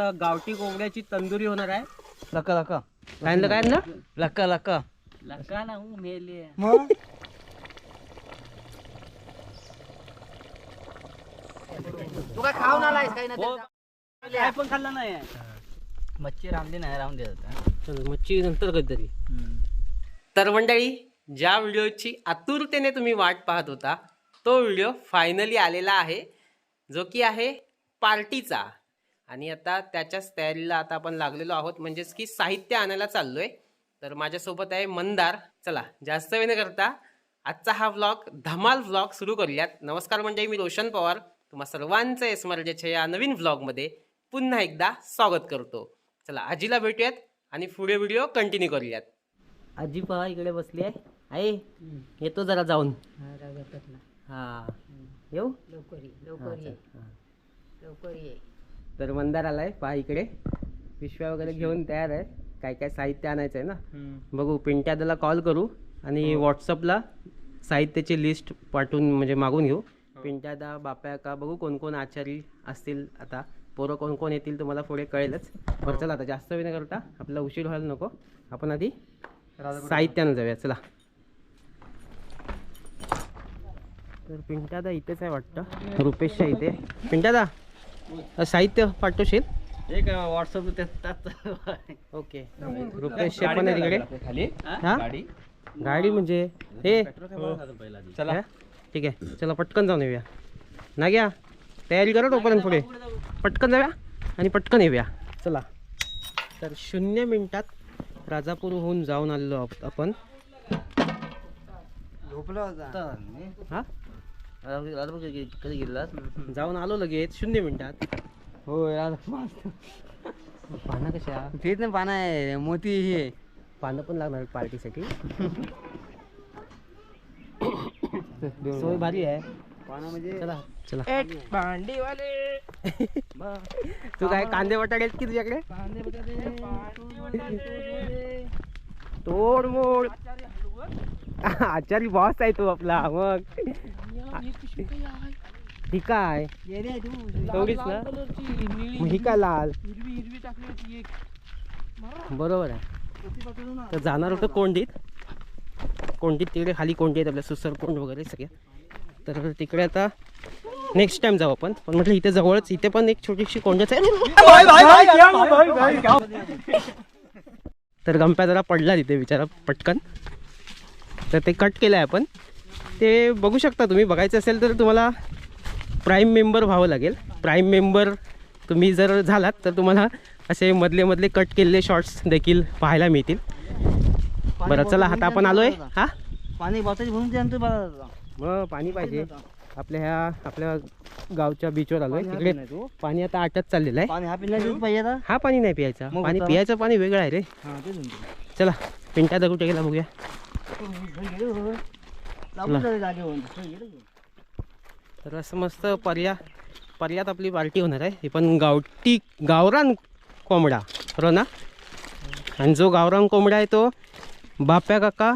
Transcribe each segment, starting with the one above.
मस्त गावठी कोंबड्याची तंदुरी होणार आहे. लका लका. काय आणलं काय ना? लका लका. लका ना मेले. मग? तू काय खाऊन आलायस काही हो. काय पण खाल्लं नाही. मच्छी रामली नाही राहून देत चल मच्छी नंतर कधीतरी तर मंडळी ज्या व्हिडिओची आतुरतेने तुम्ही वाट पाहत होता तो व्हिडिओ फायनली आलेला आहे जो की आहे पार्टीचा. आणि आता त्याच्याच तयारीला आता आपण लागलेलो आहोत. म्हणजेच की साहित्य आणायला चाललोय. तर माझ्यासोबत आहे मंदार. चला जास्त वेळ न करता आजचा हा व्लॉग धमाल व्लॉग सुरू करूयात. नमस्कार मंडळी मी रोशन पवार. तुम्हा सर्वांचं एस मराठीच्या या नवीन व्लॉगमध्ये पुन्हा एकदा स्वागत करतो. चला आजीला भेटूयात आणि पुढे व्हिडिओ कंटिन्यू करूयात. आजी पहा इकडे बसली आहे. आहे येतो जरा जाऊन. हा येऊ? लवकर ये लवकर ये. लवकर ये. तर मंदार आलाय पहा इकडे. पिशव्या वगैरे घेऊन तयार आहे. काय काय साहित्य आणायचं आहे ना. बघू पिंट्यादाला कॉल करू आणि व्हॉट्सअपला साहित्याची लिस्ट पाठवून म्हणजे मागून घेऊ. पिंट्यादा बाप्या का बघू कोण कोण आचारी असतील आता. पोरं कोण कोण येतील तुम्हाला पुढे कळेलच. बरं चला आता जास्त वेळ न करता. आपला उशीर व्हायला नको. आपण आधी साहित्यानं जाऊया चला. तर पिंट्यादा इथेच आहे वाटतं. रुपेशच्या इथे. पिंट्यादा! साहित्य पाठवशील? एक व्हॉट्सअप ओके. रुपेश पण आहे तिकडे. खाली. हा? गाडी. गाडी म्हणजे हे. चला. हा? ठीक आहे. चला पटकन जाऊन येऊया. ना घ्या तयारी करा तोपर्यंत पुढे. पटकन जाऊया आणि पटकन येऊया. चला. तर शून्य मिनिटात राजापूरहून जाऊन आलेलो आपण. झोपला कधी गेला जाऊन आलो लगेच शून्य मिनिटात. हो यार पानं कशा? तेच ना पाना आहे मोती हे पानं पण लागणार पार्टीसाठी. सोय भारी आहे. पाना म्हणजे चला चला. भांडीवाले. तू काय कांदे बटाटे आहेत की तुझ्याकडे? तोड मोड आचारी बॉस आहे तू आपला मग. ही. काय? तेवढीच ना? मग ही काय लाल? बरोबर आहे. तर जाणार होतं कोंडीत. कोंडीत तिकडे खाली कोंडी आहेत आपल्या सुसर कोंड वगैरे सगळ्या. तर तिकडे आता नेक्स्ट टाइम जाऊ आपण. पण म्हटलं इथे जवळच इथे पण एक छोटीशी कोंडच आहे. तर गंप्या जरा पडला तिथे बिचारा पटकन. तर ते कट केलं आहे आपण. ते बघू शकता तुम्ही. बघायचं असेल तर तुम्हाला प्राईम मेंबर व्हावं लागेल. प्राईम मेंबर तुम्ही जर झालात तर तुम्हाला असे मधले मधले कट केलेले शॉर्ट्स देखील पाहायला मिळतील. बरं चला आता आपण आलोय. हा? पाणी मग पाणी पाहिजे. आपल्या ह्या आपल्या गावच्या बीचवर आलोय. तिकडे पाणी आता आटत चाललेलं आहे. हा हा पाणी नाही प्यायचा. पाणी? पियाचं पाणी वेगळं आहे रे. हा. चला पिंट्या दगड कुठे गेला बघूया. जागेवरून. तर असं मस्त पर्या पर्यात आपली पार्टी होणार आहे. हे पण गावठी गावरान कोंबडा. बरोबर ना? आणि जो गावरान कोंबडा आहे तो बाप्या काका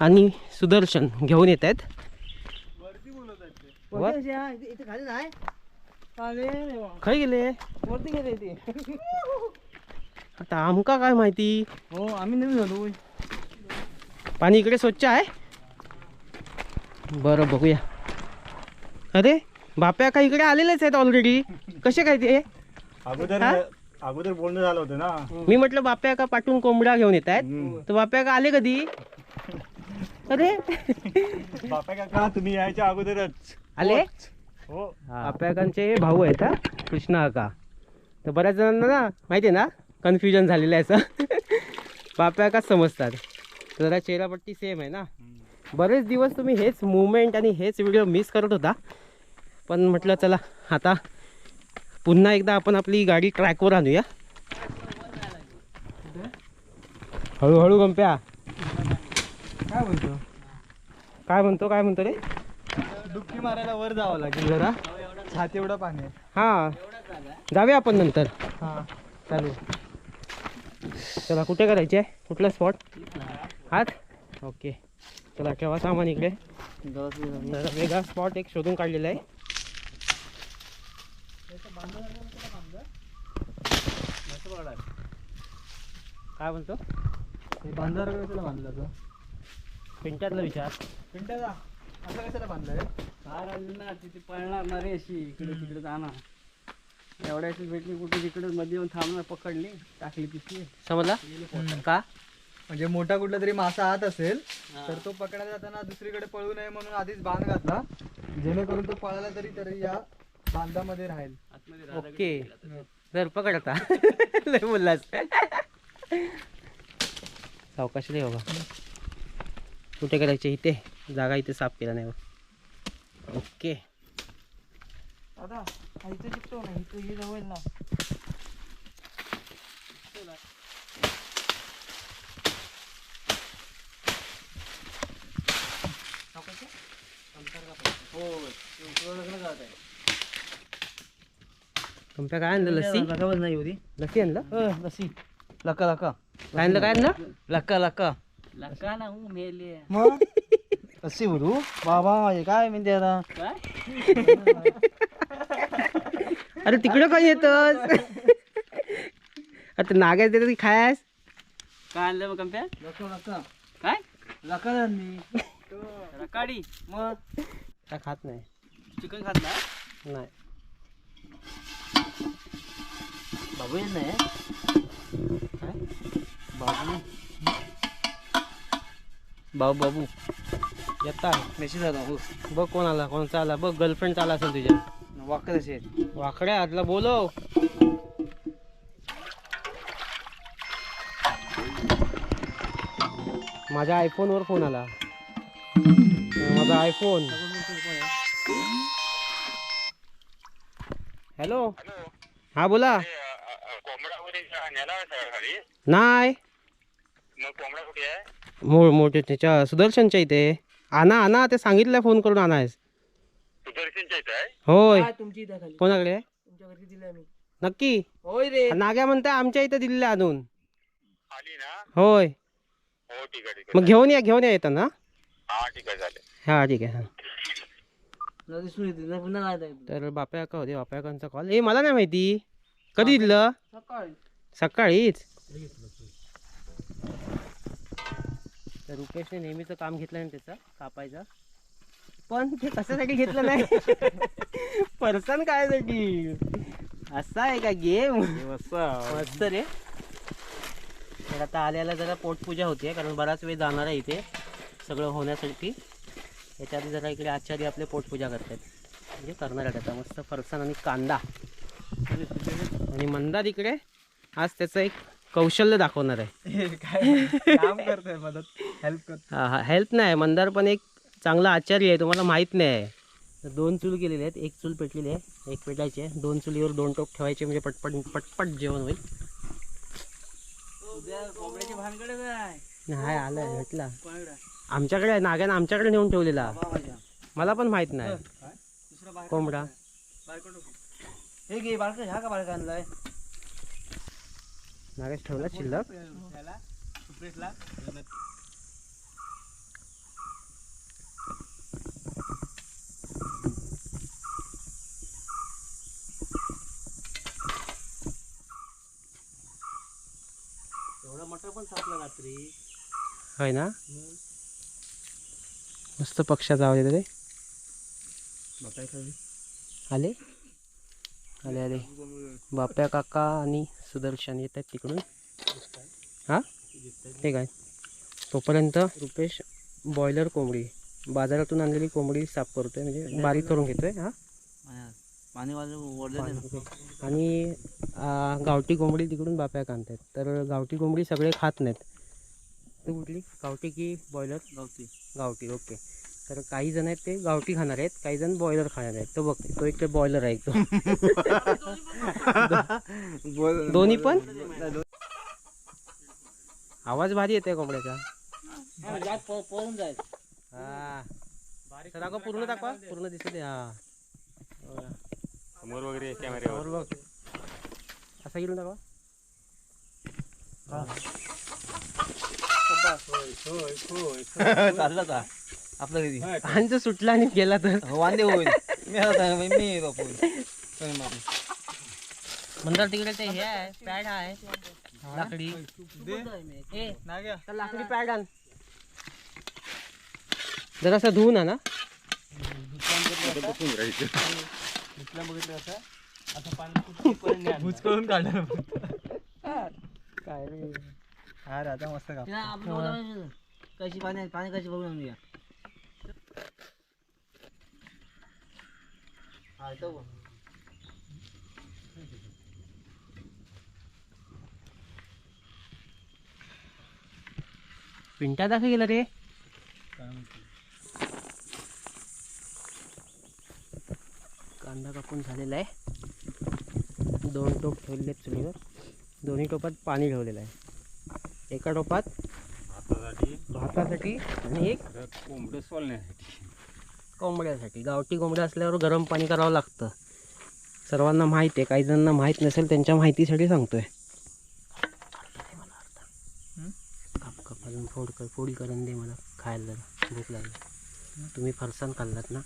आणि सुदर्शन घेऊन येत आहेत. खय गेले? वरती गेले ते. आता आमका काय माहिती? हो आम्ही नवीन झालो पाणी इकडे स्वच्छ आहे? बरं बघूया. अरे बाप्या का इकडे आलेलेच आहेत ऑलरेडी कसे काय ते? अगोदर हा? अगोदर बोलणं झालं होतं ना. मी म्हटलं बाप्या का पाठवून कोंबडा घेऊन येत आहेत. तर बाप्या का आले कधी? अरे. बापा काका तुम्ही यायच्या अगोदरच. आले? हो. बाप्याकांचे हे भाऊ आहेत हा? कृष्णा काका तर बऱ्याच जणांना ना माहिती आहे ना कन्फ्युजन झालेलं आहे असं. बाप्या का समजतात? तर जरा चेहरापट्टी सेम आहे ना. बरेच दिवस तुम्ही हेच मुवमेंट आणि हेच व्हिडिओ मिस करत होता. पण म्हटलं चला आता पुन्हा एकदा आपण आपली गाडी ट्रॅकवर आणूया. हळूहळू गंप्या. काय बोलतो? काय म्हणतो काय म्हणतो रे? डुबकी मारायला वर जावं लागेल जरा. छाती एवढं पाणी हां जाऊया आपण नंतर. हा चालू चला कुठे करायचे आहे कुठला स्पॉट हात? ओके. चला ठेवा सामान इकडे? वेगळा स्पॉट एक शोधून काढलेला आहे. काय म्हणतो? बांधारा कशाला बांधला तो? पिंट्यातला विचार. पिंट्याचा? असं कशाला बांधलाय कार आली ना तिथे पळणार ना रे अशी. इकडे तिकडे जाणार. एवढ्याची भेटली कुठे तिकडे मध्ये येऊन थांबणार पकडली टाकली पिशवी. समजला? का? म्हणजे मोठा कुठला तरी मासा आत असेल तर तो पकडायला जाताना दुसरीकडे पळू नये म्हणून आधीच बांध घातला. जेणेकरून तो पळाला तरी तरी या बांधामध्ये राहील. ओके. जर पकड आता. लय बोललास. सावकाश रे बाबा. कुठे करायचे इथे? जागा इथे साफ केला नाही बघ. ओके. दादा इथे शिकतो ना इथे हे जवळ ना काय आणलं लस्सी? नाही होती लस्सी आणलं? लसी लका लका. काय आणलं काय आणलं? लका लका. लका ना हूँ मेले. मग? कशी बोलू बाबा हे काय म्हणते आता? काय? अरे तिकडं काय येतस? आता नागायचं देतात की खायस. काय आणलं मग कंप्या लका लका. काय? लका रकाडी मग? काय खात नाही. चिकन खात ना नाही. बाबू येत नाही बाबू. बाबू बाबू. येता. मेसेज आला हो बघ कोण आला कोणचा आला बघ गर्लफ्रेंड आला असेल तुझ्या. वाकत असेल वाकड्या आतला बोलव. माझ्या आयफोनवर फोन आला. माझा आयफोन हॅलो हा बोला. नाही. मग कोंबडा कुठे आहे? मो मोठे त्याच्या सुदर्शनच्या इथे. आणा आणा ते सांगितलं फोन करून आणायस. होय. कोणाकडे? तुमच्या घरी दिले मी. नक्की? होय रे. नाग्या म्हणताय आमच्या इथे दिलेलं आणून. आली ना? होय. हो ठीक आहे ठीक मग घेऊन या घेऊन या येताना. हा ठीक आहे चालेल. हा ठीक आहे हा. दिसून येते पुन्हा काय तर बाप्या का होते? बाप्याकांचा कॉल ए मला नाही माहिती. कधी दिलं सकाळी. सकाळीच? तर रुपेशने नेहमीचं काम घेतलं ना त्याचं कापायचं. पण ते कशासाठी घेतलं नाही? पर्सन कायसाठी? असा आहे का गेम? मस्त रे. तर आता आल्याला जरा पोटपूजा होते कारण बराच वेळ जाणार आहे इथे. सगळं होण्यासाठी. याच्या आधी जरा इकडे आचार्य आपले पोटपूजा करतात म्हणजे करणार आहेत आता मस्त फरसाण आणि कांदा. आणि मंदार इकडे आज त्याचं एक कौशल्य दाखवणार आहे. काय? मदत. हेल्प हा हा नाही मंदार पण एक चांगला आचार्य आहे तुम्हाला माहीत नाही आहे. तर दोन चूल केलेले आहेत एक चूल पेटलेली आहे एक पेटायची आहे. दोन चुलीवर दोन टोप ठेवायचे म्हणजे पटपट पटपट जेवण होईल. नाही आलं भेटला. आमच्याकडे आहे नाग्यानं आमच्याकडे नेऊन ठेवलेला. मला पण माहीत नाही. कोंबडा. हे घे बाळका ह्या का बाळका आणलाय? नागेश ठेवला शिल्लक. एवढा मटर पण सापला रात्री. होय ना? मस्त पक्षाचा आवाज येतो रे. आले. आले? आले बाप्या काका आणि सुदर्शन येत आहेत तिकडून. हा? ठीक आहे तोपर्यंत रुपेश बॉयलर कोंबडी. बाजारातून आणलेली कोंबडी साफ करतोय म्हणजे बारीक करून घेतोय हा? आणि गावठी कोंबडी तिकडून बाप्या आणतात तर गावठी कोंबडी सगळे खात नाहीत. तू कुठली. गावठी की बॉयलर गावती गावठी ओके तर काही जण आहेत ते गावठी खाणार आहेत काही जण बॉयलर खाणार आहेत. तो बघ तो एक बॉयलर आहे तो. दोन्ही पण? आवाज भारी येते कोंबड्याचा. हा. दाखवा पूर्ण दाखवा. पूर्ण दिसत आहे, हा. बघा. समोर वगैरे कॅमेऱ्यावर वर. बघ. असा गेलो दाखवा. चालला का आपलं किती आणि सुटला आणि गेला तर? वांदे होईल. मी आता मी मंदार तिकडे ते हे आहे पॅड आहे. लाकडी. ए नाग्या. तर लाकडी पॅड आण. जरासा धुवून आणा. काय रे? हा आता मस्त का. कशी पाणी पाणी कशी बघून आणूया पिंटा दाखव गेला रे. कांदा कापून झालेला आहे. दोन टोप ठेवलेले आहेत चुलीवर. दोन्ही टोपात पाणी ठेवलेलं आहे. एका टोपात भातासाठी. आणि एक कोंबडं सोलण्यासाठी. कोंबड्यासाठी. गावठी कोंबड्या असल्यावर गरम पाणी करावं लागतं. सर्वांना माहीत आहे काही जणांना माहीत नसेल त्यांच्या माहितीसाठी सांगतोय. काप काप अजून फोड कर फोडी करून दे मला. खायला जरा. भूक लागली. तुम्ही फरसाण खाल्लात ना?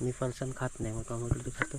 मी फरसाण खात नाही मग टोमॅटो खातो?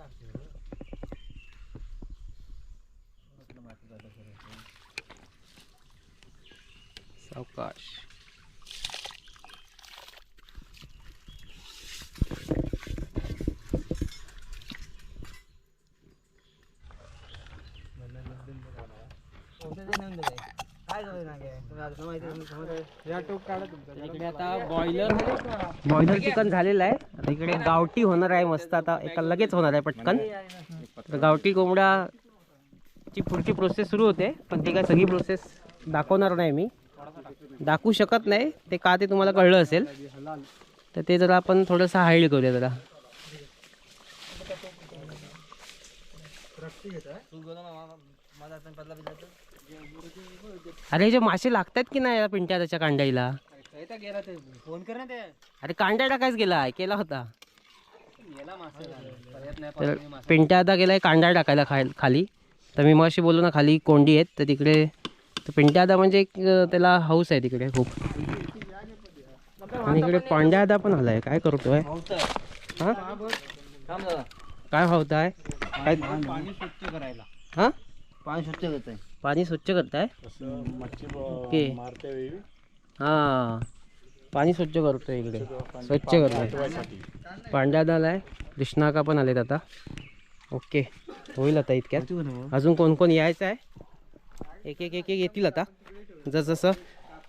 आता बॉयलर बॉयलर चिकन झालेलं आहे. इकडे गावठी होणार आहे मस्त आता एका लगेच होणार आहे पटकन. तर गावठी कोंबडाची पुढची प्रोसेस सुरू होते पण ती काय सगळी प्रोसेस दाखवणार नाही मी. दाखवू शकत नाही ते का ते तुम्हाला कळलं असेल. तर ते जरा आपण थोडंसं हाईड करूया जरा. अरे हे जे मासे लागतात की नाही या पिंट्या त्याच्या कांड्याला फोन कर ना ते. अरे कांड्या टाकायच गेला केला होता. गेला मासे. पिंट्या आता गेलाय कांदा टाकायला खाय खाली. तर मी मग बोललो ना खाली कोंडी आहेत तर तिकडे तर पिंट्या आता म्हणजे एक त्याला हाऊस आहे तिकडे खूप. आणि इकडे पांड्या आता पण आलाय. काय करतोय हा? थांब. काय हवताय काय पाणी स्वच्छ करायला. हा? पाणी स्वच्छ करताय. पाणी स्वच्छ करताय? असं मच्छी ओके. ब- मारते वेळी. हा. पाणी स्वच्छ करतोय इकडे. स्वच्छ करतोय. ठेवायसाठी पांड्या आलाय कृष्णाका पण आलेत आता. ओके. होईल आता इतक्यात. अजून कोण कोण यायचं आहे? एक एक एक एक येतील आता. जसजसं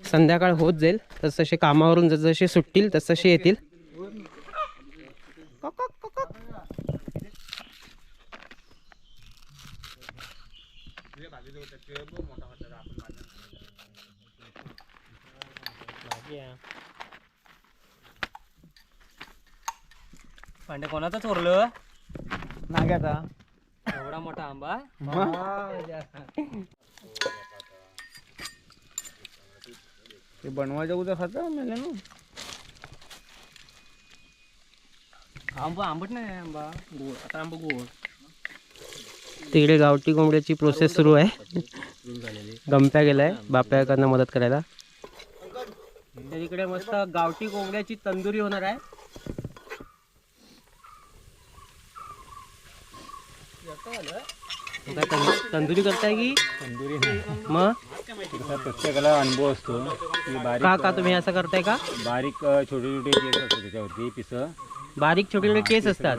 संध्याकाळ होत जाईल तसतसे कामावरून जसजसे सुटतील तसतसे येतील. पांडे कोणाचं चोरलं? नाग्याचा एवढा मोठा आंबा? ते बनवायच्या उद्या खाता मेले ना? आंबा आंबट नाही आंबा. गोड आता आंबा गोड. तिकडे गावठी कोंबड्याची प्रोसेस सुरू आहे. गंप्या गेलाय. बाप्याकडनं मदत करायला. तर इकडे मस्त गावठी कोंबड्याची तंदुरी होणार आहे. तंदुरी करताय की? तंदुरी मग? प्रत्येकाला अनुभव असतो. की बारीक का का तुम्ही असं करताय का? बारीक छोटे छोटे केस असतात त्याच्यावरती पिसं. बारीक छोटे छोटे केस असतात.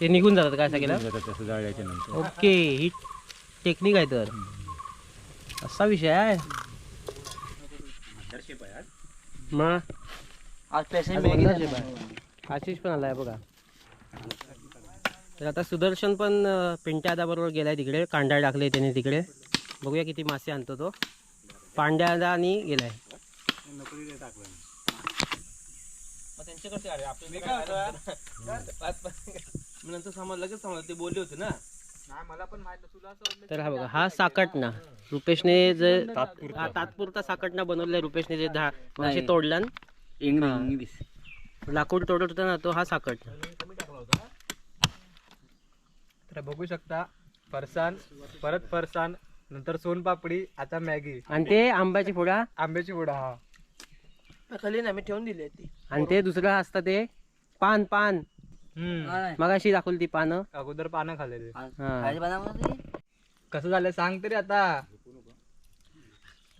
ते निघून जातात काय सगळ्याला जातात तसं जाळल्याच्या नंतर. ओके ही टेक्निक आहे तर. असा विषय आहे. मग आज आज आहे. आशिष पण आलाय बघा. तर आता सुदर्शन पण पिंट्या बरोबर गेलाय तिकडे. कांदा टाकले त्याने तिकडे. बघूया किती मासे आणतो तो. पांड्याला आणि गेलाय. नंतर समज लगेच समज ते बोलले होते ना. नाही मला पण माहीत तुला असं वाटलं तर हा बघा हा साकटना रुपेशने जे हा तात्पुरता साकटना बनवलाय रुपेशने जे दहा तोडला लाकूड तोडत होता ना तो हा साकट तर बघू शकता फरसाण परत फरसाण नंतर सोनपापडी आता मॅगी. आणि ते आंब्याची फोडा? आंब्याची पुडा हा. खाली ना मी ठेवून दिली ती. आणि ते दुसरं असतं ते पान पान. मग अशी दाखवली ती पानं. अगोदर पानं खाल्लेली. हा. कसं झालं सांग तरी आता.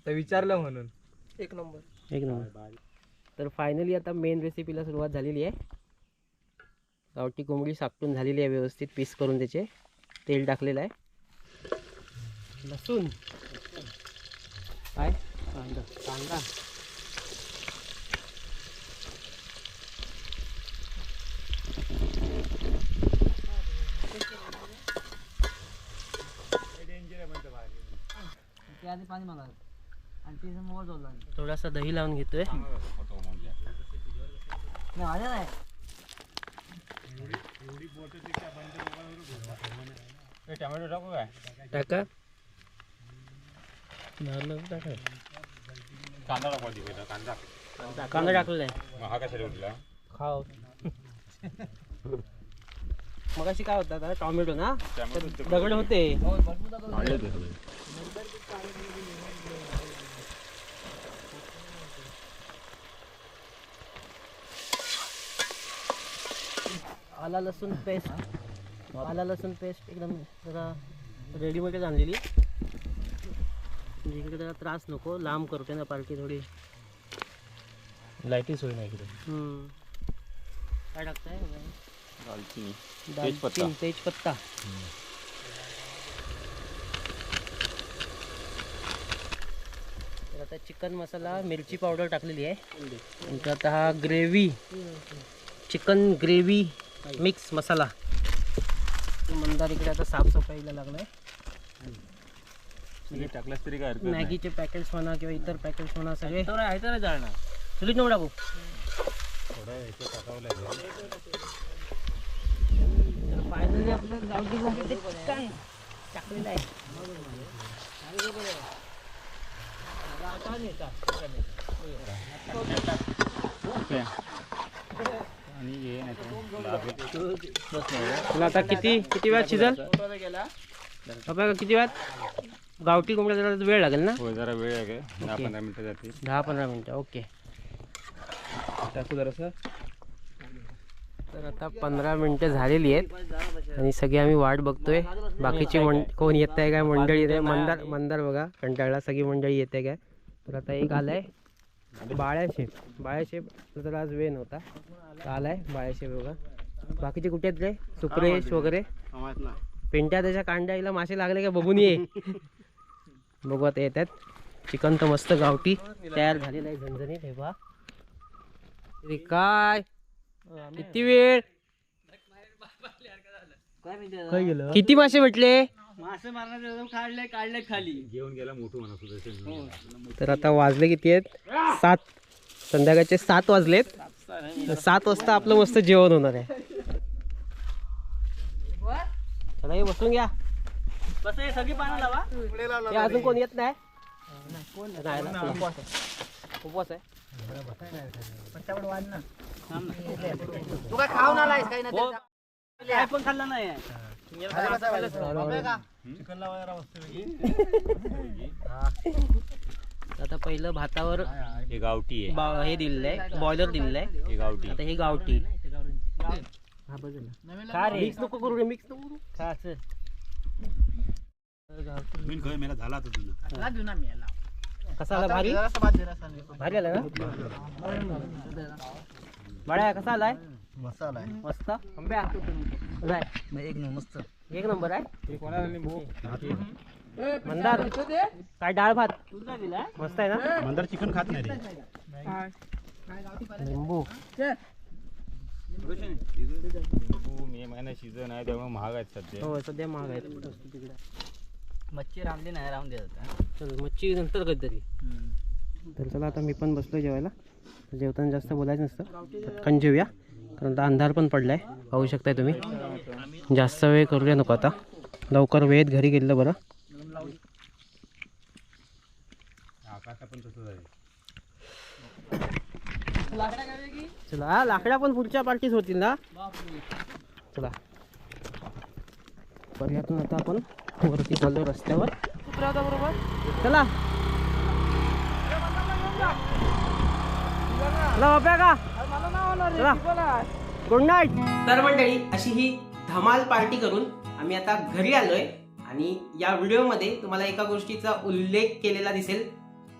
तर विचारलं म्हणून. एक नंबर. एक नंबर. तर फायनली आता मेन रेसिपीला सुरुवात झालेली आहे. गावठी कोंबडी साकटून झालेली आहे व्यवस्थित पीस करून त्याचे. तेल टाकलेलं आहे. लसूण. काय? कांदा. कांदा. पाणी मागा आणि ती मोबाईल जोडला थोडासा दही लावून घेतोय. नाही टोमॅटो टाकू काय टाका. झालं टाका कांदा टाकू आधी पहिला, कांदा कांदा टाकलेला आहे. मग हा कशाला उठला खाव मग अशी काय होतात टॉमॅटो ना? टोमॅटो दगड होते. आला लसूण पेस्ट आला लसूण पेस्ट एकदम जरा रेडीमेडच आणलेली. म्हणजे इकडे जरा त्रास नको लांब करते ना पार्टी थोडी. लाईटीच होईल इकडे. हम्म. काय टाकताय? दालचिनी. दालचिनी तेजपत्ता. तर आता चिकन मसाला मिरची पावडर टाकलेली आहे. आता हा gravy. Chicken gravy. Mix masala. Mandar इकडे आता साफसफाईला लागलाय. तुम्ही टाकलास तरी काय मॅगीचे पॅकेट्स म्हणा किंवा इतर पॅकेट्स म्हणा सगळे. आहे तर जाणार चुलीत नऊ टाकू लागेल. फायनली आपलं गावठी कोंबडीचं टाकलेलं आहे. आणि आता किती किती वेळात शिजल? किती वेळात गावठी कोंबड्या जरा वेळ लागेल ना? हो जरा वेळ आहे काय दहा पंधरा मिनिटं जातील. दहा पंधरा मिनटं ओके. टाकू जरासं तर आता पंधरा मिनटं झालेली आहेत आणि सगळे आम्ही वाट बघतोय. बाकीची मं कोण येत आहे काय मंडळी येत आहे मंदार मंदार बघा कंटाळला सगळी मंडळी येते काय? तर आता एक बाळ्याशेप बाळ्याशेप तर आज वेळ नव्हता. तर आलाय बाळ्याशेप बघा. बाकीचे कुठे आहेत रे? सुप्रेश वगैरे? पेंट्या त्याच्या कांड्याला मासे लागले का? बघून ये. बघू आता येतात चिकन तर मस्त गावठी तयार झालेलं आहे झणझणीत. हे अरे काय? किती वेळ? काय गेलं किती मासे भेटले? मासे मारण्याचं काढले काढले खाली. घेऊन गेला मोठं म्हणा सुद्धा तर आता वाजले किती आहेत? सात. संध्याकाळचे सात वाजलेत. सात वाजता आपलं मस्त जेवण होणार आहे. चला हे बसून घ्या. आहे सगळी पानं लावा. हे अजून कोण येत नाही? नाही ना, उपवास आहे. उपवास आहे हो. काय पण खाल्लं नाही. आता पहिलं भातावर हे गावठी आहे. बा- हे दिलेलं आहे बॉयलर दिलेलं आहे हे गावठी. आता हे गावठी. हा बाजूला खा रे. मिक्स नको करू रे मिक्स नको करू. खा चल. कसा आला? भारी? भारी आला ना बाळ्या कसा आलाय. मस्त. आंब्या. जाय. एक मस्त. एक नंबर आहे? मंदार. काय डाळ भात? मस्त आहे ना? मंदार चिकन खात नाही रे. लिंबू. मे महिना सीझन आहे त्यामुळे महाग आहेत सध्या. हो सध्या महाग आहेत. तिकडे मच्छी रामली नाही आता. चल मच्छी नंतर कधीतरी. तर चला आता मी पण बसलो जेवायला. जेवताना जास्त बोलायचं नसतं. पटकन जेवूया कारण आता अंधार पण पडलाय. पाहू शकताय तुम्ही. जास्त वेळ करूया नको आता. लवकर वेळेत घरी गेलं बरं. चला हा लाकड्या पण पुढच्या पार्टीच होतील ना? चला. पर्यातून आता आपण. वरती चाललो रस्त्यावर. बरोबर चला. चला बाप्या का चला. गुड नाईट तर मंडळी अशी ही धमाल पार्टी करून आम्ही आता घरी आलोय आणि या व्हिडिओमध्ये तुम्हाला एका गोष्टीचा उल्लेख केलेला दिसेल.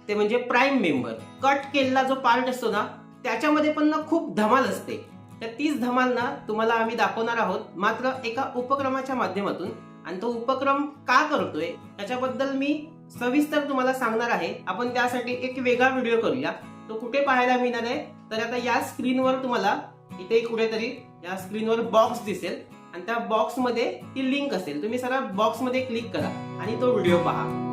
ते म्हणजे प्राईम मेंबर कट केलेला जो पार्ट असतो ना त्याच्यामध्ये पण ना खूप धमाल असते. तर तीच धमाल ना तुम्हाला आम्ही दाखवणार आहोत मात्र एका उपक्रमाच्या माध्यमातून. आणि तो उपक्रम का करतोय त्याच्याबद्दल मी सविस्तर तुम्हाला सांगणार आहे. आपण त्यासाठी एक वेगळा व्हिडिओ करूया. तो कुठे पाहायला मिळणार आहे तर आता या स्क्रीनवर तुम्हाला इथे कुठेतरी या स्क्रीनवर बॉक्स दिसेल. आणि त्या बॉक्समध्ये ती लिंक असेल. तुम्ही सरळ बॉक्समध्ये क्लिक करा आणि तो व्हिडिओ पहा.